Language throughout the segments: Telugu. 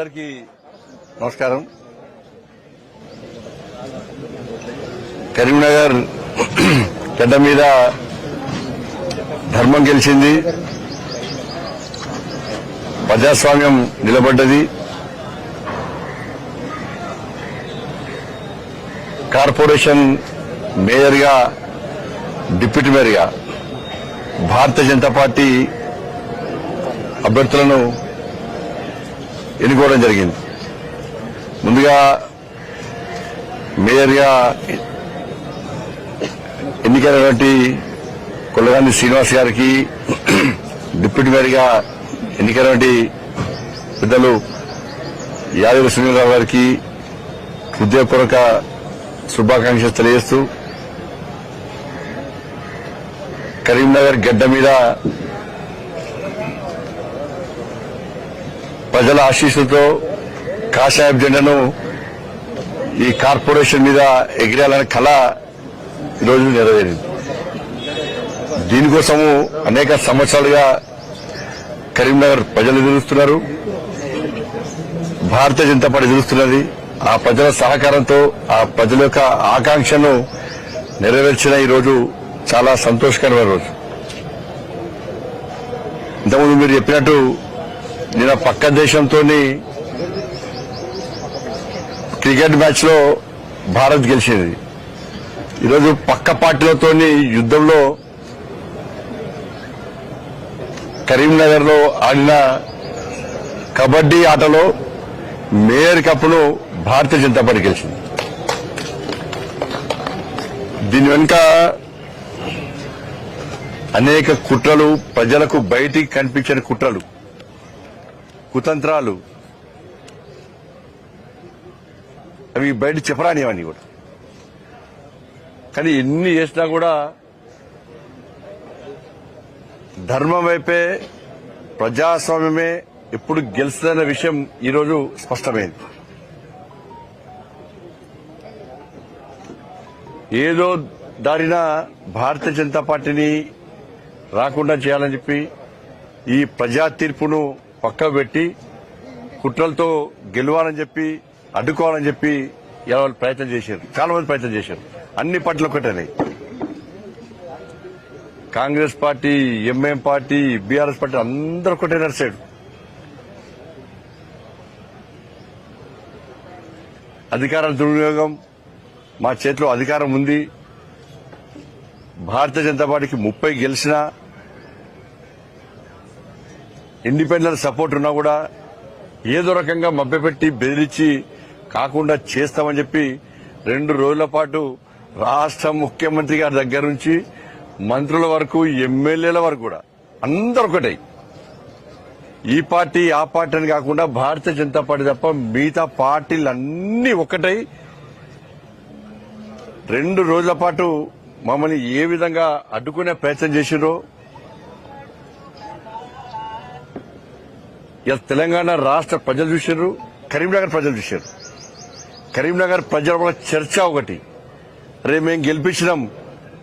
అందరికీ నమస్కారం. కరీంనగర్ గడ్డ మీద ధర్మం గెలిచింది. ప్రజాస్వామ్యం నిలబడ్డది. కార్పొరేషన్ మేయర్గా డిప్యూటీ మేయర్గా భారతీయ జనతా పార్టీ అభ్యర్థులను ఎన్నుకోవడం జరిగింది. ముందుగా మేయర్గా ఎన్నికైనటువంటి కొల్లగాంధి శ్రీనివాస్ గారికి డిప్యూటీ మేయర్గా ఎన్నికైనటువంటి పెద్దలు యాదవ సునీలరావు గారికి ఉద్యోగపూర్వక శుభాకాంక్షలు తెలియజేస్తూ కరీంనగర్ గడ్డ మీద ప్రజల ఆశీస్సులతో కాషాయ జెండను ఈ కార్పొరేషన్ మీద ఎగిరాలనే కళ ఈరోజు నెరవేరింది. దీనికోసము అనేక సంవత్సరాలుగా కరీంనగర్ ప్రజలు ఎదురుస్తున్నారు. భారతీయ జనతా పార్టీ ఎదురుస్తున్నది. ఆ ప్రజల సహకారంతో ఆ ప్రజల యొక్క ఆకాంక్షను నెరవేర్చిన ఈ రోజు చాలా సంతోషకరమైన రోజు. ఇంతకుముందు మీరు చెప్పినట్టు నిన్న పక్క దేశంతో క్రికెట్ మ్యాచ్లో భారత్ గెలిచింది. ఈరోజు పక్క పార్టీలతో యుద్ధంలో కరీంనగర్లో ఆడిన కబడ్డీ ఆటలో మేయర్ కప్ను భారతీయ జనతా పార్టీ గెలిచింది. దీని వెనుక అనేక కుట్రలు ప్రజలకు బయటికి కనిపించని కుట్రలు కుతంత్రాలు. అవి బయట చెప్పరానివన్నీ కూడా. కానీ ఎన్ని చేసినా కూడా ధర్మం వైపే ప్రజాస్వామ్యమే ఎప్పుడు గెలుస్తుందన్న విషయం ఈరోజు స్పష్టమైంది. ఏదో దారిన భారతీయ జనతా పార్టీని రాకుండా చేయాలని చెప్పి ఈ ప్రజా తీర్పును పక్క పెట్టి కుట్రలతో గెలవాలని చెప్పి అడ్డుకోవాలని చెప్పి ఇలా ప్రయత్నం చేశారు. చాలా మంది ప్రయత్నం చేశారు. అన్ని పార్టీలు ఒకటేనాయి Congress party MM party BRS party అందరూ ఒకటే నడిచాడు అధికారాల దుర్వినియోగం మా చేతిలో అధికారం ఉంది. భారతీయ జనతా పార్టీకి ముప్పై గెలిచినా ఇండిపెండెంట్ సపోర్ట్ ఉన్నా కూడా ఏదో రకంగా మభ్యపెట్టి బెదిరించి కాకుండా చేస్తామని చెప్పి రెండు రోజుల పాటు రాష్ట్ర ముఖ్యమంత్రి గారి దగ్గర నుంచి మంత్రుల వరకు ఎమ్మెల్యేల వరకు కూడా అందరు ఒకటే. ఈ పార్టీ ఆ పార్టీ అని కాకుండా భారతీయ జనతా పార్టీ తప్ప మిగతా పార్టీలన్నీ ఒకటై. రెండు రోజుల పాటు మమ్మల్ని ఏ విధంగా అడ్డుకునే ప్రయత్నం చేసిరో ఇలా తెలంగాణ రాష్ట్ర ప్రజలు చూశారు కరీంనగర్ ప్రజలు చూశారు కరీంనగర్ ప్రజల వల్ల చర్చ ఒకటి. రే మేము గెలిపించినాం.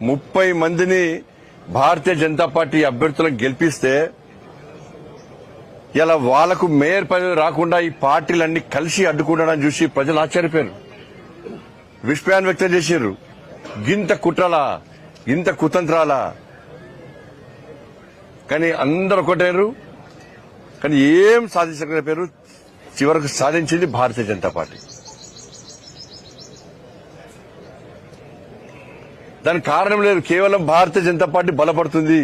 ముప్పై మందిని భారతీయ జనతా పార్టీ అభ్యర్థులను గెలిపిస్తే ఇలా వాళ్ళకు మేయర్ పదవి రాకుండా ఈ పార్టీలన్నీ కలిసి అడ్డుకుంటాడని చూసి ప్రజలు ఆశ్చర్యపోయారు. విస్మయాన్ని వ్యక్తం చేశారు గింత కుట్రలా ఇంత కుతంత్రాలా. కానీ అందరు ఒకటేరు కానీ ఏం సాధించగల పేరు చివరకు సాధించింది భారతీయ జనతా పార్టీ. దానికి కారణం లేదు కేవలం భారతీయ జనతా పార్టీ బలపడుతుంది.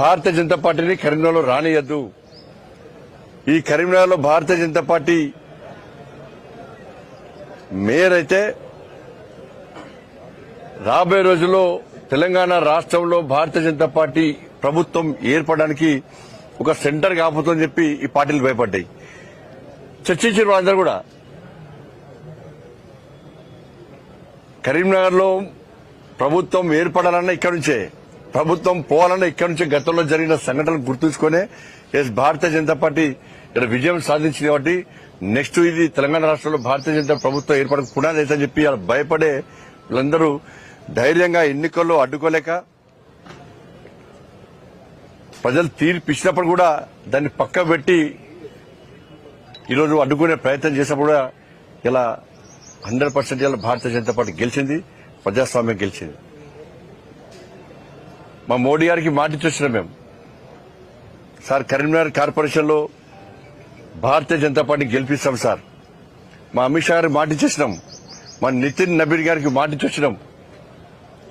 భారతీయ జనతా పార్టీని కరీంనగర్లో రానియద్దు. ఈ కరీంనగర్లో భారతీయ జనతా పార్టీ మేయర్ అయితే రాబోయే రోజుల్లో తెలంగాణ రాష్ట్రంలో భారతీయ జనతా పార్టీ ప్రభుత్వం ఏర్పడడానికి ఒక సెంటర్ కాకపోతుందని చెప్పి ఈ పార్టీలు భయపడ్డాయి. చర్చించిన వాళ్ళందరూ కూడా కరీంనగర్లో ప్రభుత్వం ఏర్పడాలన్నా ఇక్కడి నుంచే ప్రభుత్వం పోవాలన్నా ఇక్కడి నుంచే గతంలో జరిగిన సంఘటనలు గుర్తుంచుకునే ఎస్ భారతీయ జనతా పార్టీ ఇక్కడ విజయం సాధించింది కాబట్టి నెక్స్ట్ ఇది తెలంగాణ రాష్ట్రంలో భారతీయ జనతా ప్రభుత్వం ఏర్పడక పునాది అని చెప్పి భయపడే వీళ్ళందరూ ధైర్యంగా ఎన్నికల్లో అడ్డుకోలేక ప్రజలు తీర్పు ఇచ్చినప్పుడు కూడా దాన్ని పక్క పెట్టి ఈరోజు అడ్డుకునే ప్రయత్నం చేసినప్పుడు కూడా ఇలా హండ్రెడ్ పర్సెంట్ ఇలా భారతీయ జనతా పార్టీ గెలిచింది ప్రజాస్వామ్యం గెలిచింది. మా మోడీ గారికి మాట ఇచ్చొచ్చినాం మేము. సార్ కరీంనగర్ కార్పొరేషన్లో భారతీయ జనతా పార్టీ గెలిపిస్తాం సార్. మా అమిత్ షా గారికి మాట ఇచ్చేసినాం మా నితిన్ నబీర్ గారికి మాట చూసినాం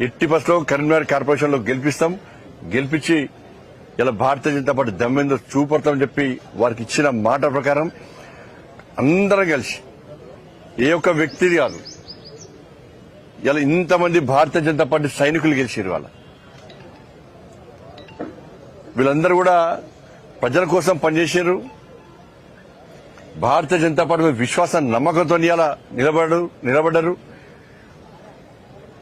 ఎట్టి బస్లో కరీంనగర్ కార్పొరేషన్లో గెలిపిస్తాం. గెలిపించి ఇలా భారతీయ జనతా పార్టీ దమ్మెందో చూపడతామని చెప్పి వారికి ఇచ్చిన మాట ప్రకారం అందరం కలిసి ఏ ఒక్క వ్యక్తి కాదు ఇలా ఇంతమంది భారతీయ జనతా పార్టీ సైనికులు గెలిచారు వాళ్ళ వీళ్ళందరూ కూడా ప్రజల కోసం పనిచేశారు భారతీయ జనతా పార్టీ మీద విశ్వాసం నమ్మకంతో ఇలా నిలబడు నిలబడ్డరు.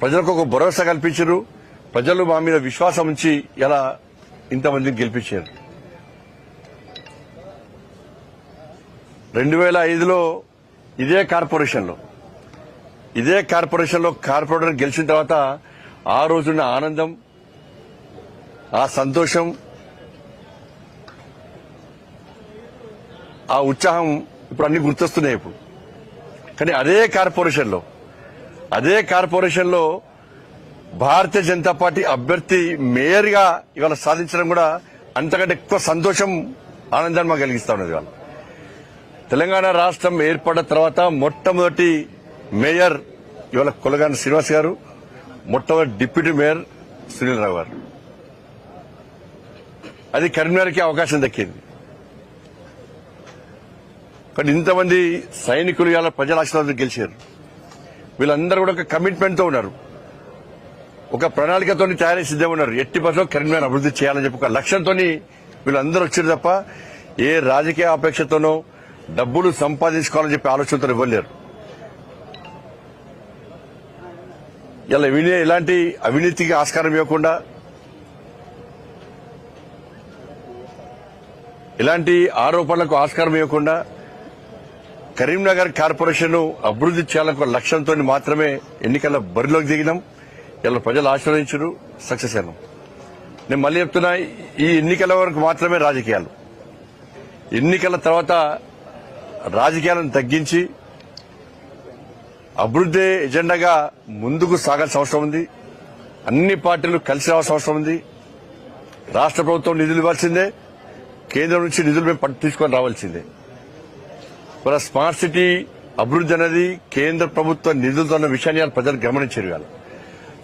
ప్రజలకు ఒక భరోసా కల్పించరు ప్రజలు మా మీద విశ్వాసం ఉంచి ఇలా ఇంతమందిని గెలిపించారు. రెండు వేల ఐదులో ఇదే కార్పొరేషన్లో. ఇదే కార్పొరేషన్లో కార్పొరేటర్ గెలిచిన తర్వాత ఆ రోజున్న ఆనందం ఆ సంతోషం ఆ ఉత్సాహం ఇప్పుడు అన్ని గుర్తొస్తున్నాయి ఇప్పుడు. కానీ అదే కార్పొరేషన్లో అదే కార్పొరేషన్లో భారతీయ జనతా పార్టీ అభ్యర్థి మేయర్గా ఇవాళ సాధించడం కూడా అంతకంటే ఎక్కువ సంతోషం ఆనందాన్ని మాకు కలిగిస్తా ఉన్నది ఇవాళ. తెలంగాణ రాష్ట్రం ఏర్పడిన తర్వాత మొట్టమొదటి మేయర్ ఇవాళ కొలగాని శ్రీనివాస్ గారు మొట్టమొదటి డిప్యూటీ మేయర్ సునీల్ రావు గారు. అది కరీంనగర్కి అవకాశం దక్కింది. కానీ ఇంతమంది సైనికులు ఇవాళ ప్రజల ఆశీర్వాదం గెలిచారు. వీళ్ళందరూ కూడా ఒక కమిట్మెంట్తో ఉన్నారు. ఒక ప్రణాళికతో తయారు సిద్ధంగా ఉన్నారు ఎట్టి బస్సులో కరీంనగర్ అభివృద్ధి చేయాలని చెప్పి ఒక లక్ష్యంతో వీళ్ళందరూ వచ్చారు తప్ప ఏ రాజకీయ అపేక్షతోనో డబ్బులు సంపాదించుకోవాలని చెప్పి ఆలోచనతో ఇవ్వలేరు. ఇలా వినే ఇలాంటి అవినీతికి ఆస్కారం ఇవ్వకుండా ఇలాంటి ఆరోపణలకు ఆస్కారం ఇవ్వకుండా కరీంనగర్ కార్పొరేషన్ అభివృద్ధి చేయాలని ఒక లక్ష్యంతో మాత్రమే ఎన్నికల బరిలోకి దిగినాం. ఇలా ప్రజలు ఆశీర్వదించరు సక్సెస్ అయినాం. నేను మళ్ళీ చెప్తున్నా ఈ ఎన్నికల వరకు మాత్రమే రాజకీయాలు. ఎన్నికల తర్వాత రాజకీయాలను తగ్గించి అభివృద్ధి ఎజెండాగా ముందుకు సాగాల్సిన అవసరం ఉంది. అన్ని పార్టీలు కలిసి రావాల్సిన అవసరం ఉంది. రాష్ట్ర ప్రభుత్వం నిధులు ఇవ్వాల్సిందే. కేంద్రం నుంచి నిధులు మేము పట్టు తీసుకొని రావాల్సిందే. మన స్మార్ట్ సిటీ అభివృద్ధి అనేది కేంద్ర ప్రభుత్వ నిధులతో ఉన్న విషయాన్ని ప్రజలు గమనించారు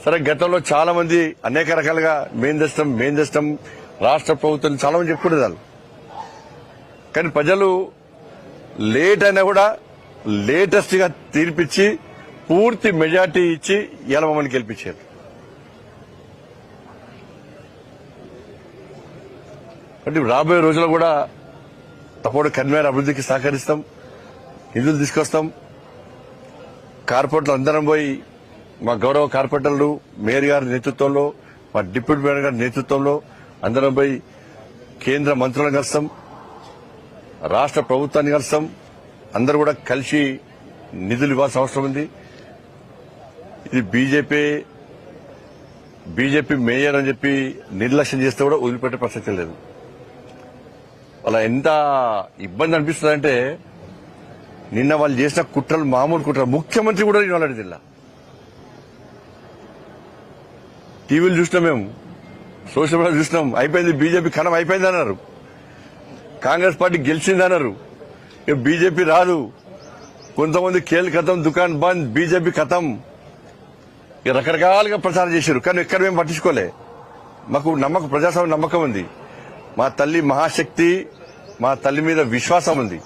సరే గతంలో చాలా మంది అనేక రకాలుగా మేం తెస్తాం మేం తెస్తాం రాష్ట్ర ప్రభుత్వం చాలా మంది చెప్పుకునేది వాళ్ళు. కానీ ప్రజలు లేట్ అయినా కూడా లేటెస్ట్గా తీర్పిచ్చి పూర్తి మెజార్టీ ఇచ్చి ఇలా మమ్మల్ని గెలిపించారు. అంటే రాబోయే రోజుల్లో కూడా తప్పుడు కన్వేర్ అభివృద్ధికి సహకరిస్తాం నిధులు తీసుకొస్తాం కార్పొరేట్లు అందరం పోయి మా గౌరవ కార్పొరేటర్లు మేయర్ గారి నేతృత్వంలో మా డిప్యూటీ మేయర్ గారి నేతృత్వంలో అందరం పోయి కేంద్ర మంత్రులను కలుస్తాం రాష్ట్ర ప్రభుత్వాన్ని కలుస్తాం. అందరూ కూడా కలిసి నిధులు ఇవ్వాల్సిన అవసరం ఉంది. ఇది బీజేపీ బీజేపీ మేయర్ అని చెప్పి నిర్లక్ష్యం చేస్తే కూడా వదిలిపెట్టే ప్రసక్తి లేదు. వాళ్ళ ఎంత ఇబ్బంది అనిపిస్తుందంటే నిన్న వాళ్ళు చేసిన కుట్రలు మామూలు కుట్రలు ముఖ్యమంత్రి కూడా నేను వాళ్ళ జిల్లా టీవీలు చూసినాం మేము. సోషల్ మీడియా చూసినాం. అయిపోయింది బీజేపీ కణం అయిపోయింది అన్నారు. కాంగ్రెస్ పార్టీ గెలిచింది అన్నారు. ఇక బీజేపీ రాదు. కొంతమంది కేల్ కథం దుకాన్ బంద్ బీజేపీ కథం. ఇక రకరకాలుగా ప్రచారం చేశారు. కానీ ఎక్కడ మేము పట్టించుకోలే. మాకు నమ్మకం ప్రజాస్వామ్య నమ్మకం ఉంది. మా తల్లి మహాశక్తి మా తల్లి మీద విశ్వాసం ఉంది.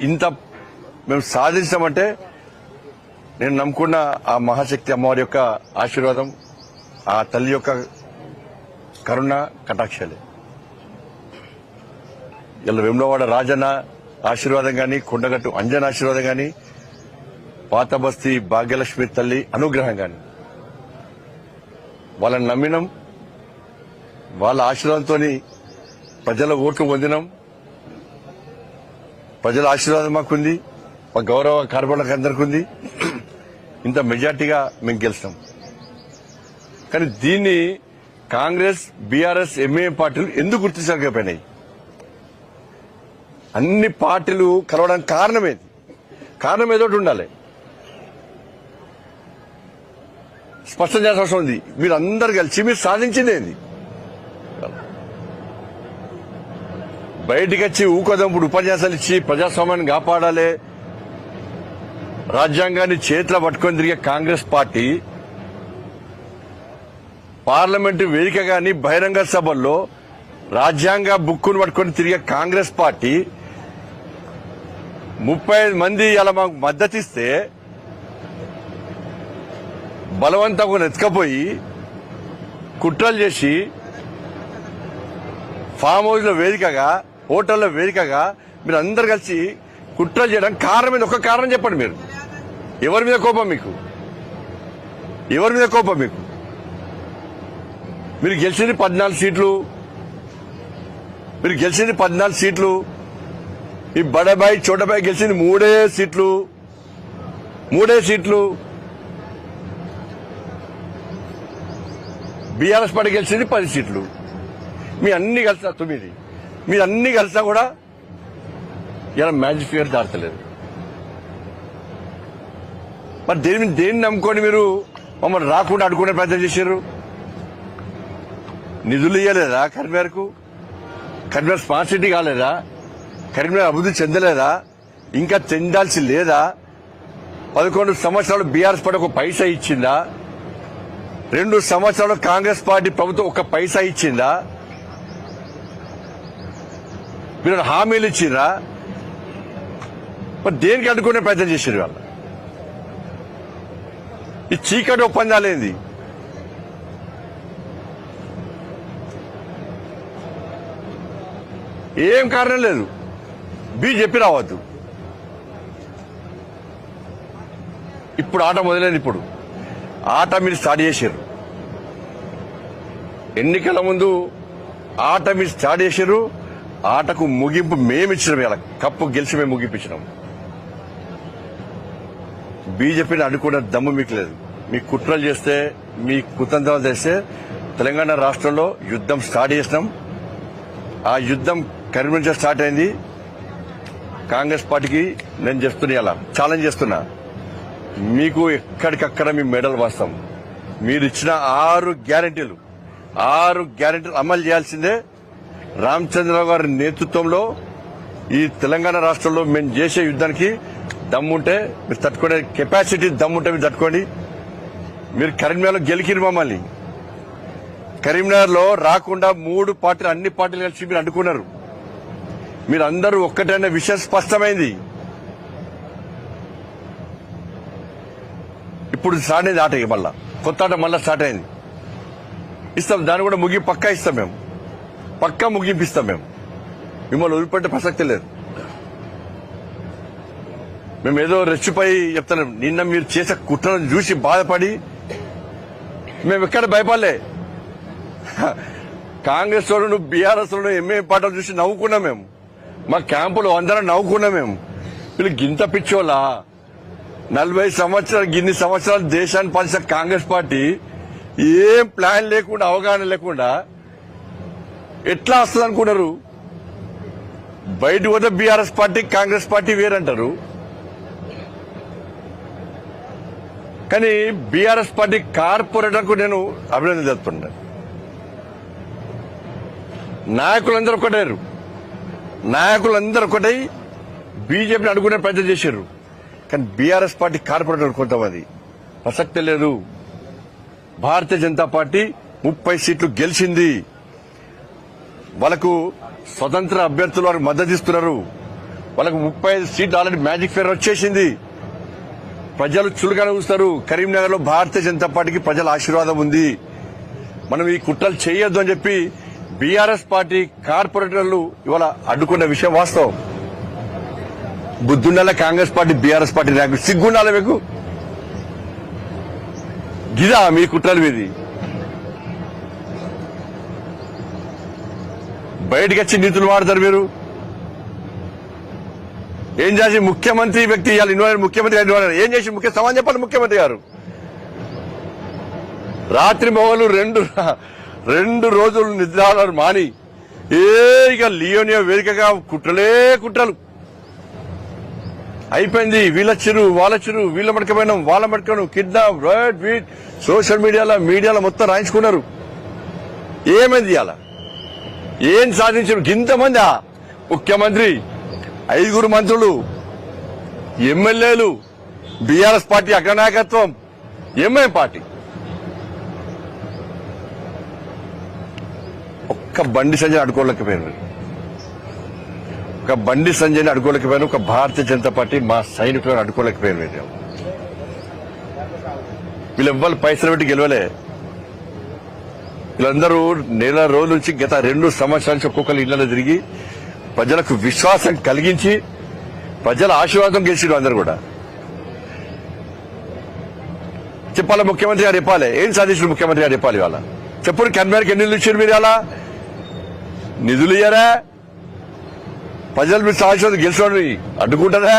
ఇంత మేము సాధించామంటే నేను నమ్ముకున్న ఆ మహాశక్తి అమ్మవారి యొక్క ఆశీర్వాదం ఆ తల్లి యొక్క కరుణ కటాక్షాలే. ఇలా వెమ్లవాడ రాజన్న ఆశీర్వాదం కానీ కొండగట్టు అంజన్ ఆశీర్వాదం కానీ పాత బస్తీ భాగ్యలక్ష్మి తల్లి అనుగ్రహం కానీ వాళ్ళని నమ్మినాం వాళ్ళ ఆశీర్వాదంతో ప్రజల ఓట్లు పొందినాం. ప్రజల ఆశీర్వాదం మాకుంది మా గౌరవ కార్పొరేటర్లకు అందరికీ ఉంది ఇంత మెజార్టీగా మేము గెలుస్తాం కానీ దీన్ని కాంగ్రెస్ బీఆర్ఎస్ ఎంఏ పార్టీలు ఎందుకు గుర్తించలేకపోయినాయి? అన్ని పార్టీలు కలవడానికి కారణం కారణం ఏదో ఒకటి ఉండాలి. స్పష్టం చేసిన అవసరం ఉంది. మీరు అందరు కలిసి మీరు సాధించింది ఏంది? బయటికి వచ్చి ఊకదంపుడు ఉపన్యాసాలు ఇచ్చి ప్రజాస్వామ్యాన్ని కాపాడాలి. రాజ్యాంగాన్ని చేతిలో పట్టుకొని తిరిగే కాంగ్రెస్ పార్టీ పార్లమెంటు వేదిక గాని బహిరంగ సభల్లో రాజ్యాంగ బుక్కును పట్టుకొని తిరిగే కాంగ్రెస్ పార్టీ ముప్పై ఐదు మంది అలా మాకు మద్దతిస్తే బలవంతంగా ఎత్తుకపోయి కుట్రలు చేసి ఫామ్ హౌస్లో వేదికగా హోటల్లో వేదికగా మీరు అందరు కలిసి కుట్రలు చేయడానికి కారణం మీద ఒక కారణం చెప్పండి మీరు. ఎవరి మీద కోపం మీకు? ఎవరి మీద కోపం మీకు? మీరు గెలిచింది పద్నాలుగు సీట్లు. మీరు గెలిచింది పద్నాలుగు సీట్లు. ఈ బడబాయి చోటబాయి గెలిచింది మూడే సీట్లు. మూడే సీట్లు. బీఆర్ఎస్ పార్టీ గెలిచింది పది సీట్లు. మీ అన్ని కలిసా తొమ్మిది. మీ అన్ని కలిసా కూడా ఇలా మ్యాజిక్ ఫిగర్ దాటలేదు. మరి దేని దేన్ని నమ్ముకొని మీరు మమ్మల్ని రాకుండా అడుకునే ప్రయత్నం చేశారు? నిధులు ఇవ్వలేదా కరీంనగర్కు? కరీంనగర్ స్మార్ట్ సిటీ కాలేదా? కరీంనగర్ అభివృద్ధి చెందలేదా? ఇంకా చెందాల్సి లేదా? పదకొండు సంవత్సరాలు బీఆర్ఎస్ పార్టీ ఒక పైసా ఇచ్చిందా? రెండు సంవత్సరాలు కాంగ్రెస్ పార్టీ ప్రభుత్వం ఒక పైసా ఇచ్చిందా? మీరు హామీలు ఇచ్చిందా మరి దేనికి అడ్డుకునే ప్రయత్నం చేశారు వాళ్ళు ఈ చీకటి ఒప్పందాలేంది ఏం కారణం లేదు. బీజేపీ రావద్దు. ఇప్పుడు ఆట మొదలైంది ఇప్పుడు. ఆట మీరు స్టార్ట్ చేశారు ఎన్నికల ముందు ఆట మీరు స్టార్ట్ చేశారు ఆటకు ముగింపు మేమిచ్చినాం ఇలా కప్పు గెలిచి మేము ముగింపించినాం బీజేపీని అడ్డుకునే దమ్ము మీకు లేదు. మీ కుట్రలు చేస్తే మీ కుతంత్రాలు చేస్తే తెలంగాణ రాష్ట్రంలో యుద్ధం స్టార్ట్ చేసినాం. ఆ యుద్ధం కరీంనగర్ స్టార్ట్ అయింది. కాంగ్రెస్ పార్టీకి నేను చేస్తున్నా అలా ఛాలెంజ్ చేస్తున్నా. మీకు ఎక్కడికక్కడ మీ మెడల్ వస్తాం. మీరు ఇచ్చిన ఆరు గ్యారంటీలు ఆరు గ్యారంటీలు అమలు చేయాల్సిందే. రామచంద్రరావు గారి నేతృత్వంలో ఈ తెలంగాణ రాష్ట్రంలో మేము చేసే యుద్ధానికి దమ్ముంటే మీరు తట్టుకునే కెపాసిటీ దమ్ముంటే మీరు తట్టుకోండి. మీరు కరీంనగర్లో గెలికిరు మమ్మల్ని. కరీంనగర్లో రాకుండా మూడు పార్టీలు అన్ని పార్టీలు కలిసి మీరు అడ్డుకున్నారు. మీరు అందరూ ఒక్కటైన విషయం స్పష్టమైంది. ఇప్పుడు స్టార్ట్ అయింది ఆట మళ్ళా. కొత్త ఆట మళ్ళా స్టార్ట్ అయింది. ఇస్తాం దాన్ని కూడా ముగి పక్కా ఇస్తాం మేము. పక్కా ముగింపిస్తాం మేము. మిమ్మల్ని వదిలిపెట్టే ప్రసక్తి లేదు. మేము ఏదో రెచ్చిపోయి చెప్తున్నాం. నిన్న మీరు చేసే కుట్రను చూసి బాధపడి మేము ఎక్కడ భయపడలే. కాంగ్రెస్ వాళ్ళు బీఆర్ఎస్ వాళ్ళు ఎంఏ పాటలు చూసి నవ్వుకున్నాం మేము. మా క్యాంపులో అందరం నవ్వుకున్నాం మేము. వీళ్ళు గింత పిచ్చోలా నలభై సంవత్సరాలు గిన్ని సంవత్సరాలు దేశాన్ని పాలిసిన కాంగ్రెస్ పార్టీ ఏం ప్లాన్ లేకుండా అవగాహన లేకుండా ఎట్లా వస్తుంది అనుకున్నారు బయట పోతే బీఆర్ఎస్ పార్టీ కాంగ్రెస్ పార్టీ వేరంటారు. కానీ బీఆర్ఎస్ పార్టీ కార్పొరేటర్కు నేను అభినందన చెప్తున్నా నాయకులందరూ ఒకటేరు నాయకులందరూ ఒకటై బీజేపీని అడుగునే ప్రయత్నం చేశారు. కానీ బీఆర్ఎస్ పార్టీ కార్పొరేటర్ కొంతమంది ప్రసక్తి లేదు. భారతీయ జనతా పార్టీ ముప్పై సీట్లు గెలిచింది. వాళ్ళకు స్వతంత్ర అభ్యర్థులు వారికి మద్దతు ఇస్తున్నారు. వాళ్ళకు ముప్పై సీట్లు ఆల్రెడీ మ్యాజిక్ ఫేర్ వచ్చేసింది ప్రజలు చులుగా చూస్తారు. కరీంనగర్లో భారతీయ జనతా పార్టీకి ప్రజల ఆశీర్వాదం ఉంది. మనం ఈ కుట్రలు చేయొద్దు అని చెప్పి బీఆర్ఎస్ పార్టీ కార్పొరేటర్లు ఇవాళ అడ్డుకున్న విషయం వాస్తవం. బుద్ధుండాల కాంగ్రెస్ పార్టీ బీఆర్ఎస్ పార్టీ నాయకులు సిగ్గుండాలి మీకు? గిదా మీ కుట్రలు మీది. బయటకు వచ్చి నీతులు వాడతారు మీరు. ఏం చేసి ముఖ్యమంత్రి వ్యక్తి ఇవాళ ఇన్వాల్వ్ ముఖ్యమంత్రి గారు ఇన్వాల్వ్ ఏం చేసి ముఖ్య సమాన్ చెప్పాలి ముఖ్యమంత్రి గారు. రాత్రి మొగలు రెండు రెండు రోజులు నిద్రాలు మాని ఏ ఇక లియోనియో వేదికగా కుట్రలే కుట్రలు. అయిపోయింది వీళ్ళొచ్చారు వాళ్ళొచ్చారు వీళ్ళ మడకపోయినాం వాళ్ళ మడకను కిడ్నాప్ రైడ్ వీట్ సోషల్ మీడియాలో మీడియాలో మొత్తం రాయించుకున్నారు. ఏమైంది ఇవాళ? ఏం సాధించారు? ఇంతమంది ముఖ్యమంత్రి ఐదుగురు మంత్రులు ఎమ్మెల్యేలు బీఆర్ఎస్ పార్టీ అగ్రనాయకత్వం ఎంఐఎం పార్టీ. ఒక్క బండి సంజయ్ అడుకోలేకపోయాను ఒక బండి సంజయ్ని అడుకోలేకపోయాను ఒక భారతీయ జనతా పార్టీ మా సైనికులను అడుకోలేకపోయాను మీరు వీళ్ళెవ్వరు పైసలు పెట్టి గెలవలే. వీళ్ళందరూ నెల రోజుల నుంచి గత రెండు సంవత్సరాల నుంచి ఒక్కొక్కరు ఇళ్ళలో తిరిగి ప్రజలకు విశ్వాసం కలిగించి ప్రజల ఆశీర్వాదం గెలిచిరు అందరు కూడా. చెప్పాలి ముఖ్యమంత్రి గారు చెప్పాలి? ఏం సాధించారు ముఖ్యమంత్రి గారు చెప్పాలి ఇవాళ? చెప్పుడు కన్వేర్కి ఎన్ని నిధులు ఇచ్చారు మీరు అలా నిధులు ఇయ్యారా? ప్రజలు మీరు సాధించడం గెలిచిన అడ్డుకుంటారా?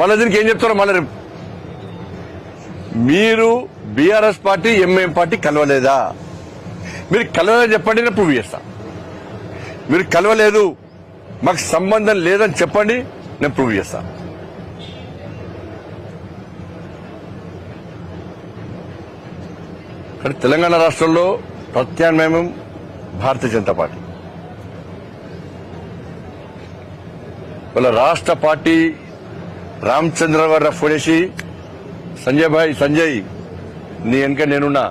మళ్ళీ దీనికి ఏం చెప్తారో మళ్ళీ మీరు బీఆర్ఎస్ పార్టీ ఎంఐఎం పార్టీ కలవలేదా? మీరు కలవలేదని చెప్పండి నేను ప్రూవ్ చేస్తా. మీరు కలవలేదు మాకు సంబంధం లేదని చెప్పండి నేను ప్రూవ్ చేస్తా. కానీ తెలంగాణ రాష్ట్రంలో ప్రత్యామ్నాయం భారతీయ జనతా పార్టీ. వాళ్ళ రాష్ట్ర పార్టీ రామచంద్ర గారు ఫోన్ చేసి సంజయ్ భాయ్ సంజయ్ నీ వెనుక నేనున్నా.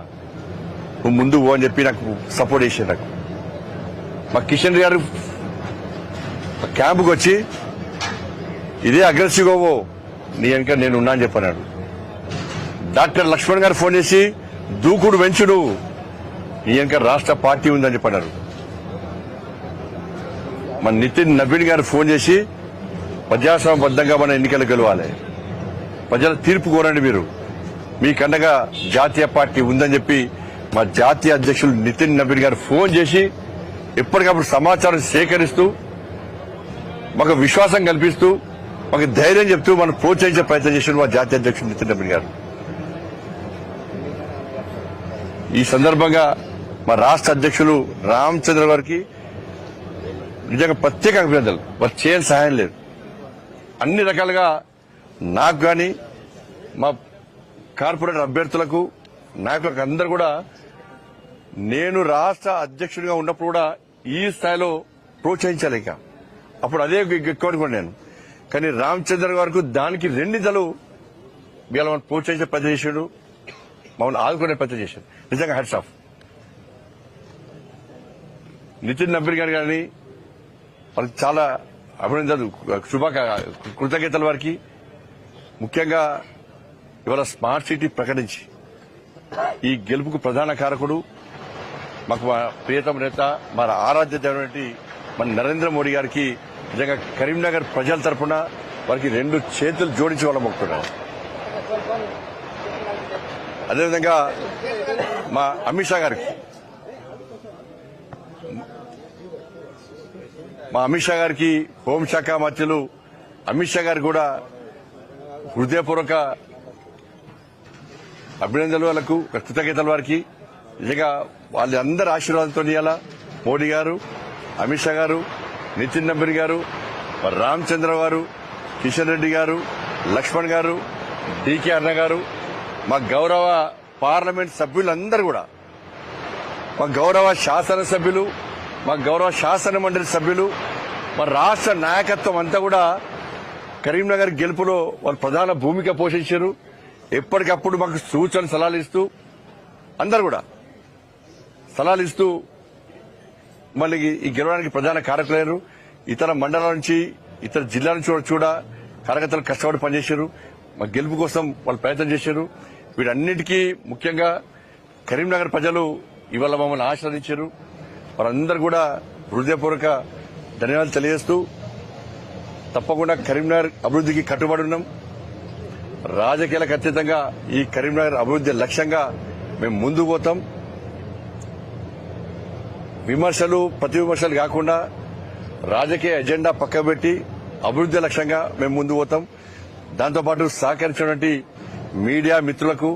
నువ్వు ముందు పో అని చెప్పి నాకు సపోర్ట్ చేసి నాకు. మా కిషన్ గారు క్యాంపుకి వచ్చి ఇదే అగ్రెసివ్గా పో. నీ వెనక నేనున్నా అని చెప్పన్నాడు. డాక్టర్ లక్ష్మణ్ గారు ఫోన్ చేసి దూకుడు వెంచుడు నీ వెనక రాష్ట్ర పార్టీ ఉందని చెప్పన్నారు మన నితిన్ నవీన్ గారు ఫోన్ చేసి ప్రజాస్వామ్యబద్ధంగా మన ఎన్నికలు గెలవాలి. ప్రజల తీర్పు కోరండి మీరు. మీకన్నగా జాతీయ పార్టీ ఉందని చెప్పి మా జాతీయ అధ్యక్షులు నితిన్ నవీన్ గారు ఫోన్ చేసి ఎప్పటికప్పుడు సమాచారం సేకరిస్తూ మాకు విశ్వాసం కల్పిస్తూ మాకు ధైర్యం చెప్తూ మనం ప్రోత్సహించే ప్రయత్నం చేసిన మా జాతీయ అధ్యక్షుడు నితిన్ నవీన్ గారు. ఈ సందర్భంగా మా రాష్ట్ర అధ్యక్షులు రామచంద్ర గారికి నిజంగా ప్రత్యేక అభినందనలు. వారు చేయని సహాయం లేదు. అన్ని రకాలుగా నాకు కానీ మా కార్పొరేటర్ అభ్యర్థులకు నాయకులకు అందరు కూడా నేను రాష్ట్ర అధ్యక్షుడిగా ఉన్నప్పుడు కూడా ఈ స్థాయిలో ప్రోత్సహించాలి అప్పుడు అదే ఎక్కువ నేను. కానీ రామచంద్ర గారికి దానికి రెండింతలు వీళ్ళ మనం ప్రోత్సహించే ప్రతి చేశాడు. మమ్మల్ని ఆదుకునే ప్రయత్నం చేశాడు. నిజంగా హెడ్స్ ఆఫ్. నితిన్ నబ్బీర్ గారు కానీ వాళ్ళకి చాలా అభినందనలు. శుభాక కృతజ్ఞతల వారికి. ముఖ్యంగా ఇవాళ స్మార్ట్ సిటీ ప్రకటించి ఈ గెలుపుకు ప్రధాన కారకుడు. మాకు మా ప్రియతమ నేత మన ఆరాధ్య దేవుడి మన నరేంద్ర మోడీ గారికి నిజంగా కరీంనగర్ ప్రజల తరఫున వారికి రెండు చేతులు జోడించి వాళ్ళ మొక్కుతున్నాం అదేవిధంగా మా అమిత్ షా గారికి. మా అమిత్ షా గారికి హోంశాఖ మంత్రులు అమిత్ షా గారికి కూడా హృదయపూర్వక అభినందనలు వాళ్ళకు కృతజ్ఞతలు వారికి. నిజంగా వాళ్ళందరి ఆశీర్వాదంతో ఇవాళ మోడీ గారు అమిత్ షా గారు నితిన్ నబీర్ గారు రామచంద్ర గారు కిషన్ రెడ్డి గారు లక్ష్మణ్ గారు డీకే అన్న గారు మా గౌరవ పార్లమెంట్ సభ్యులందరూ కూడా మా గౌరవ శాసనసభ్యులు మా గౌరవ శాసన మండలి సభ్యులు మా రాష్ట్ర నాయకత్వం అంతా కూడా కరీంనగర్ గెలుపులో వాళ్ళు ప్రధాన భూమిక పోషించారు. ఎప్పటికప్పుడు మాకు సూచన సలహాలు ఇస్తూ అందరు కూడా సలహాలు ఇస్తూ మళ్ళీ ఈ గెలవడానికి ప్రధాన కారకులయ్యారు ఇతర మండలాల నుంచి ఇతర జిల్లాల నుంచి కూడా చూడ కార్యకర్తలు కష్టపడి పనిచేశారు. మా గెలుపు కోసం వాళ్ళు ప్రయత్నం చేశారు. వీటన్నిటికీ ముఖ్యంగా కరీంనగర్ ప్రజలు ఇవాళ మమ్మల్ని ఆశీర్వదించారు. వారందరూ కూడా హృదయపూర్వక ధన్యవాదాలు తెలియజేస్తూ తప్పకుండా కరీంనగర్ అభివృద్ధికి కట్టుబడి ఉన్నాం. రాజకీయాలకు అతీతంగా ఈ కరీంనగర్ అభివృద్ధి లక్ష్యంగా మేము ముందుకు పోతాం. విమర్శలు ప్రతి విమర్శలు కాకుండా రాజకీయ ఎజెండా పక్కబెట్టి అభివృద్ధి లక్ష్యంగా మేము ముందు పోతాం. దాంతోపాటు సహకరించినటువంటి మీడియా మిత్రులకు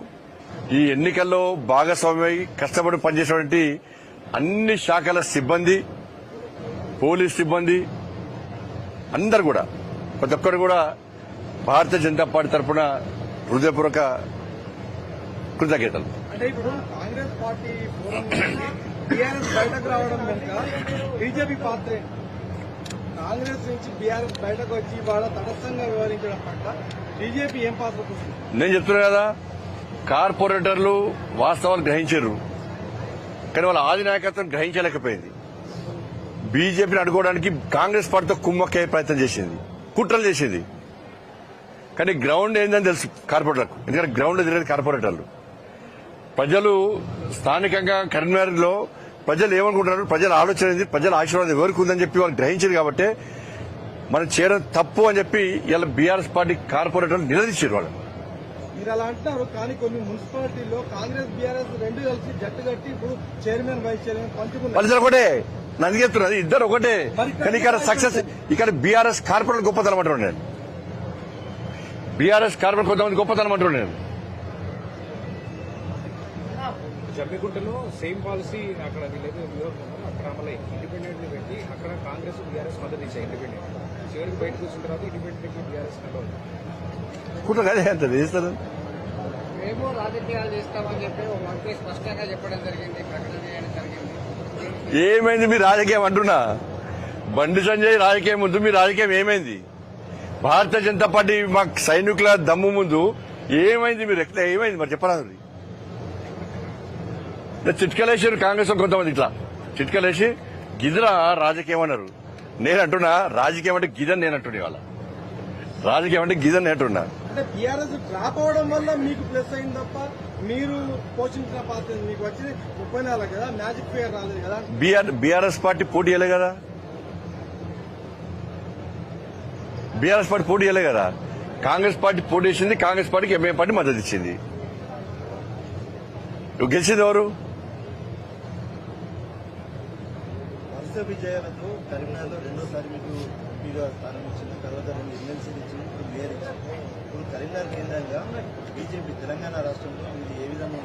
ఈ ఎన్నికల్లో భాగస్వామ్యమై కష్టపడి పనిచేసినటువంటి అన్ని శాఖల సిబ్బంది పోలీస్ సిబ్బంది అందరు కూడా ప్రతి ఒక్కరు కూడా భారతీయ జనతా పార్టీ తరఫున హృదయపూర్వక కృతజ్ఞతలు. బీఆర్ఎస్ బయటకు రావడం కనుక బీజేపీ పాత్రే. కాంగ్రెస్ నుంచి బీఆర్ఎస్ బయటకు వచ్చి వాళ్ళ తటస్థంగా వ్యవహరించడం పట్ల బీజేపీ ఏం పాత్ర నేను చెప్తున్నా కదా కార్పొరేటర్లు వాస్తవాలు గ్రహించారు. కానీ వాళ్ళ ఆది నాయకత్వం గ్రహించలేకపోయింది. బీజేపీని అడుకోవడానికి కాంగ్రెస్ పార్టీతో కుమ్మక్కే ప్రయత్నం చేసింది కుట్రలు చేసింది. కానీ గ్రౌండ్ ఏందని తెలుసు కార్పొరేటర్లకు. ఎందుకంటే గ్రౌండ్ తిరిగేది కార్పొరేటర్లు. ప్రజలు స్థానికంగా కరీంనగర్లో ప్రజలు ఏమనుకుంటున్నారు? ప్రజల ఆలోచన ఏంది? ప్రజల ఆశీర్వాదం ఎవరికి ఉందని చెప్పి వాళ్ళు గ్రహించారు కాబట్టి మనం చేయడం తప్పు అని చెప్పి ఇలా బీఆర్ఎస్ పార్టీ కార్పొరేటర్లు నిలదీశారు వాళ్ళు. మీరు అలా అంటున్నారు కానీ కొన్ని మున్సిపాలిటీల్లో కాంగ్రెస్ బీఆర్ఎస్ రెండు కలిసి జట్టు కట్టి ఇప్పుడు చైర్మన్ వైస్ చైర్మన్ పంచుకున్నారు. ఒకటే నన్ను చెప్తున్నది ఇద్దరు ఒకటే. కానీ ఇక్కడ సక్సెస్ ఇక్కడ బీఆర్ఎస్ కార్పొరేట్ గొప్పతనం అంటున్నాను నేను. బీఆర్ఎస్ కార్పొరేట్ కొంతమంది గొప్పతనం అంటున్నాను నేను. జమ్మిగుంటలో సేమ్ పాలసీ అక్కడ వీళ్ళైతే నియోజకవర్గం అక్కడ అమలై ఇండిపెండెంట్ని పెట్టి అక్కడ కాంగ్రెస్ బీఆర్ఎస్ మద్దతు ఇచ్చాయి ఇండిపెండెంట్. చివరికి బయటకు వచ్చిన తర్వాత ఇండిపెండెంట్ బీఆర్ఎస్ కంట్రోల్ కుట్ర చేస్తారు? మేము రాజకీయాలు చేస్తామని చెప్పి ఒక మంత్రి స్పష్టంగా చెప్పడం జరిగింది. ప్రకటన చేయడం జరిగింది. ఏమైంది మీ రాజకీయం అంటున్నా? బండి సంజయ్ రాజకీయం ముందు మీ రాజకీయం ఏమైంది? భారతీయ జనతా పార్టీ మా సైనికుల దమ్ము ముందు ఏమైంది మీరు ఎట్లా ఏమైంది మరి చెప్పరాదు చిట్కలేసారు కాంగ్రెస్ కొంతమంది ఇట్లా. చిట్కలేసి గిదరా రాజకీయం అన్నారు నేను అంటున్నా రాజకీయం అంటే గిదని నేను అంటున్నా ఇవాళ. రాజకీయం అంటే గిదని నేను అంటున్నా అంటే బీఆర్ఎస్ డ్రాప్ అవడం వల్ల మీకు ప్లస్ అయింది తప్ప మీరు పోషించిన పాత్ర ఏంది? మీకు వచ్చింది ముప్పై నాలుగు కదా మ్యాజిక్ ఫియర్ రాలేదు కదా? బీఆర్ బీఆర్ఎస్ పార్టీ పోటీ చేయలే కదా? బీఆర్ఎస్ పార్టీ పోటీ చేయలే కదా? కాంగ్రెస్ పార్టీ పోటీ చేసింది కాంగ్రెస్ పార్టీకి ఎంఏ పార్టీ మద్దతు ఇచ్చింది. నువ్వు గెలిచింది ఎవరు? వరుస విజయాలతో కరీంనగర్లో రెండోసారి మీకు ఎంపీగా స్థానం ఇచ్చింది తర్వాత రెండు ఎమ్మెల్సీలు ఇచ్చింది ఇప్పుడు మేయర్ ఇచ్చింది. ఇప్పుడు కరీంనగర్ కేంద్రంగా బీజేపీ తెలంగాణ రాష్ట్రంలో ఇది ఏ విధంగా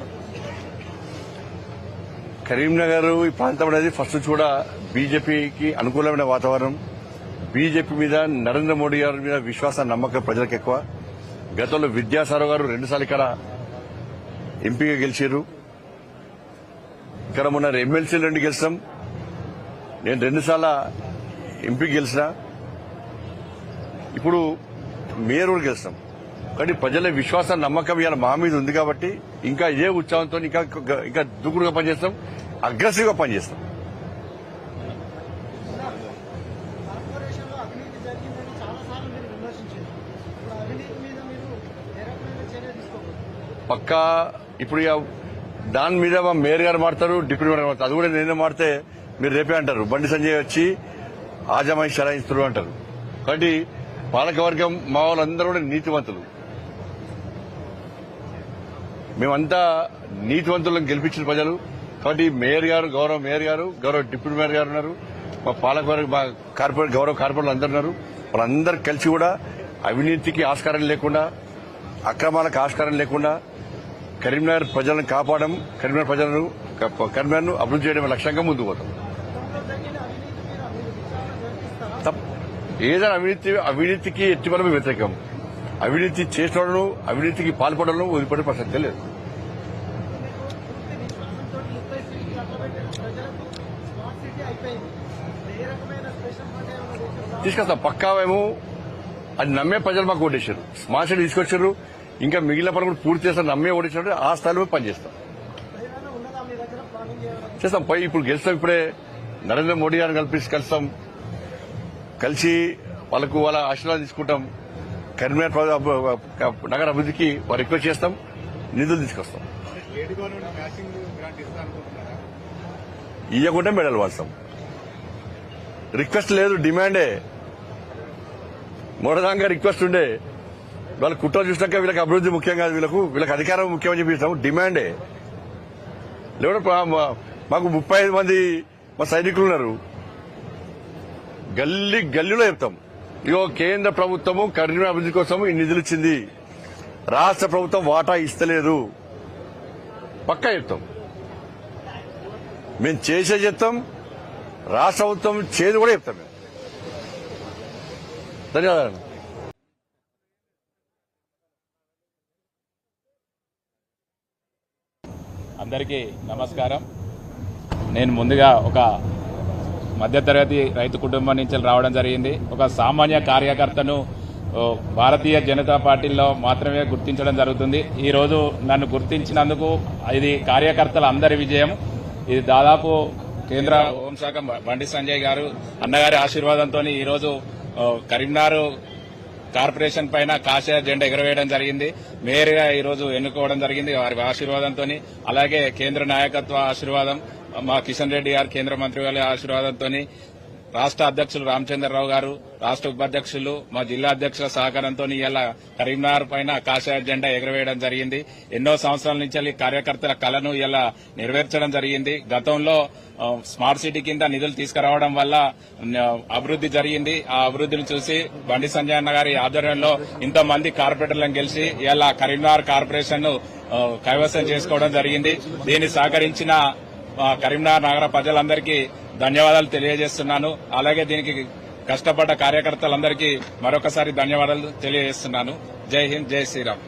కరీంనగర్ ఈ ప్రాంతం అనేది ఫస్ట్ కూడా బీజేపీకి అనుకూలమైన వాతావరణం. బీజేపీ మీద నరేంద్ర మోడీ గారి మీద విశ్వాస నమ్మకం ప్రజలకు ఎక్కువ. గతంలో విద్యాసారావు గారు రెండుసార్లు ఇక్కడ ఎంపీగా గెలిచారు. ఇక్కడ మొన్న ఎమ్మెల్సీలు రెండు గెలిచాం. నేను రెండుసార్లు ఎంపీ గెలిచిన ఇప్పుడు మేయర్ కూడా గెలుస్తాం. కానీ ప్రజల విశ్వాసం నమ్మకం ఇవాళ మా మీద ఉంది కాబట్టి ఇంకా ఇదే ఉత్సాహంతో ఇంకా ఇంకా దూకుడుగా పనిచేస్తాం అగ్రెసివ్గా పనిచేస్తాం. పక్కా ఇప్పుడు ఇక దాని మీద మా మేయర్ గారు మాడతారు డిప్యూటీ మేయర్ గారు మాడతారు అది కూడా నేనే మాడితే మీరు రేపే అంటారు. బండి సంజయ్ వచ్చి ఆజమాయి షరాయిస్తారు అంటారు. కాబట్టి పాలకవర్గం మా వాళ్ళందరూ కూడా నీతివంతులు. మేమంతా నీతివంతులను గెలిపించిన ప్రజలు. కాబట్టి మేయర్ గారు గౌరవ మేయర్ గారు గౌరవ డిప్యూటీ మేయర్ గారు ఉన్నారు. మా పాలకవర్గ మా కార్పొరేట్ గౌరవ కార్పొరేట్లు అందరు ఉన్నారు. వాళ్ళందరూ కలిసి కూడా అవినీతికి ఆస్కారం లేకుండా అక్రమాలకు ఆస్కారం లేకుండా కరీంనగర్ ప్రజలను కాపాడడం కరీంనగర్ ప్రజలను కరీంనగర్ను అభివృద్ధి చేయడం లక్ష్యంగా ముందుకు పోతాం. ఏదైనా అవినీతి అవినీతికి ఎట్టి మనమే వ్యతిరేకం. అవినీతి చేసిన అవినీతికి పాల్పడడం వదిలిపడే ప్రసక్తే లేదు. తీసుకొస్తాం. పక్కా మేము అది నమ్మే ప్రజలు మాకు ఓటేశారు స్మార్ట్ సిటీ తీసుకొచ్చారు. ఇంకా మిగిలిన పనులు కూడా పూర్తి చేస్తారు నమ్మే ఓటేసారు ఆ స్థాయిలో పనిచేస్తాం. చేస్తాం. పై ఇప్పుడు గెలుస్తాం ఇప్పుడే. నరేంద్ర మోడీ గారిని కలిపి కలుస్తాం. కలిసి వాళ్ళకు వాళ్ళ ఆశీర్వాదం తీసుకుంటాం. కరీంనగర్ నగర అభివృద్ధికి వారు రిక్వెస్ట్ చేస్తాం. నిధులు తీసుకొస్తాం. ఇవ్వకుండా మెడల్ వాడతాం రిక్వెస్ట్ లేదు డిమాండే. మూడదాంగా రిక్వెస్ట్ ఉండే. వాళ్ళ కుట్ర చూసినాక వీళ్ళకి అభివృద్ధి ముఖ్యం కాదు వీళ్ళకు వీళ్ళకి అధికారం ముఖ్యమని చెప్పి డిమాండే. లేకుంటే మాకు ముప్పై ఐదు మంది మా సైనికులు ఉన్నారు. గల్లీ గల్లీలో చెప్తాం. ఇగో కేంద్ర ప్రభుత్వము కరీం అభివృద్ధి కోసం ఈ నిధులు ఇచ్చింది రాష్ట్ర ప్రభుత్వం వాటా ఇస్తలేదు. పక్కా చెప్తాం. మేము చేసే చెప్తాం. రాష్ట్ర ప్రభుత్వం చేది కూడా చెప్తాం మేము ధన్యవాదాలు. అందరికీ నమస్కారం. నేను ముందుగా ఒక మధ్యతరగతి రైతు కుటుంబం నుంచి రావడం జరిగింది. ఒక సామాన్య కార్యకర్తను భారతీయ జనతా పార్టీలో మాత్రమే గుర్తించడం జరుగుతుంది. ఈరోజు నన్ను గుర్తించినందుకు ఇది కార్యకర్తల అందరి విజయం. ఇది దాదాపు కేంద్ర హోంశాఖ బండి సంజయ్ గారు అన్నగారి ఆశీర్వాదంతో ఈరోజు కరీంనగర్ కార్పొరేషన్ పైన కాషాయ జెండా ఎగరవేయడం జరిగింది. మేయర్గా ఈరోజు ఎన్నుకోవడం జరిగింది. వారి ఆశీర్వాదంతో అలాగే కేంద్ర నాయకత్వ ఆశీర్వాదం మా కిషన్ రెడ్డి గారు కేంద్ర మంత్రి గారి ఆశీర్వాదంతో రాష్ట్ర అధ్యక్షులు రామచంద్రరావు గారు రాష్ట్ర ఉపాధ్యక్షులు మా జిల్లా అధ్యక్షుల సహకారంతో ఇలా కరీంనగర్ పైన కాషాయ జెండా ఎగరవేయడం జరిగింది. ఎన్నో సంవత్సరాల నుంచి కార్యకర్తల కళను ఇలా నెరవేర్చడం జరిగింది. గతంలో స్మార్ట్ సిటీ కింద నిధులు తీసుకురావడం వల్ల అభివృద్ది జరిగింది. ఆ అభివృద్ధిని చూసి బండి సంజయ్ అన్న గారి ఆధ్వర్యంలో ఇంతమంది కార్పొరేటర్లను గెలిచి ఇలా కరీంనగర్ కార్పొరేషన్ కైవసం చేసుకోవడం జరిగింది. దీన్ని సహకరించిన కరీంనగర్ నగర ప్రజలందరికీ ధన్యవాదాలు తెలియజేస్తున్నాను. అలాగే దీనికి కష్టపడ్డ కార్యకర్తలందరికీ మరొకసారి ధన్యవాదాలు తెలియజేస్తున్నాను. జై హింద్ జై శ్రీరామ్.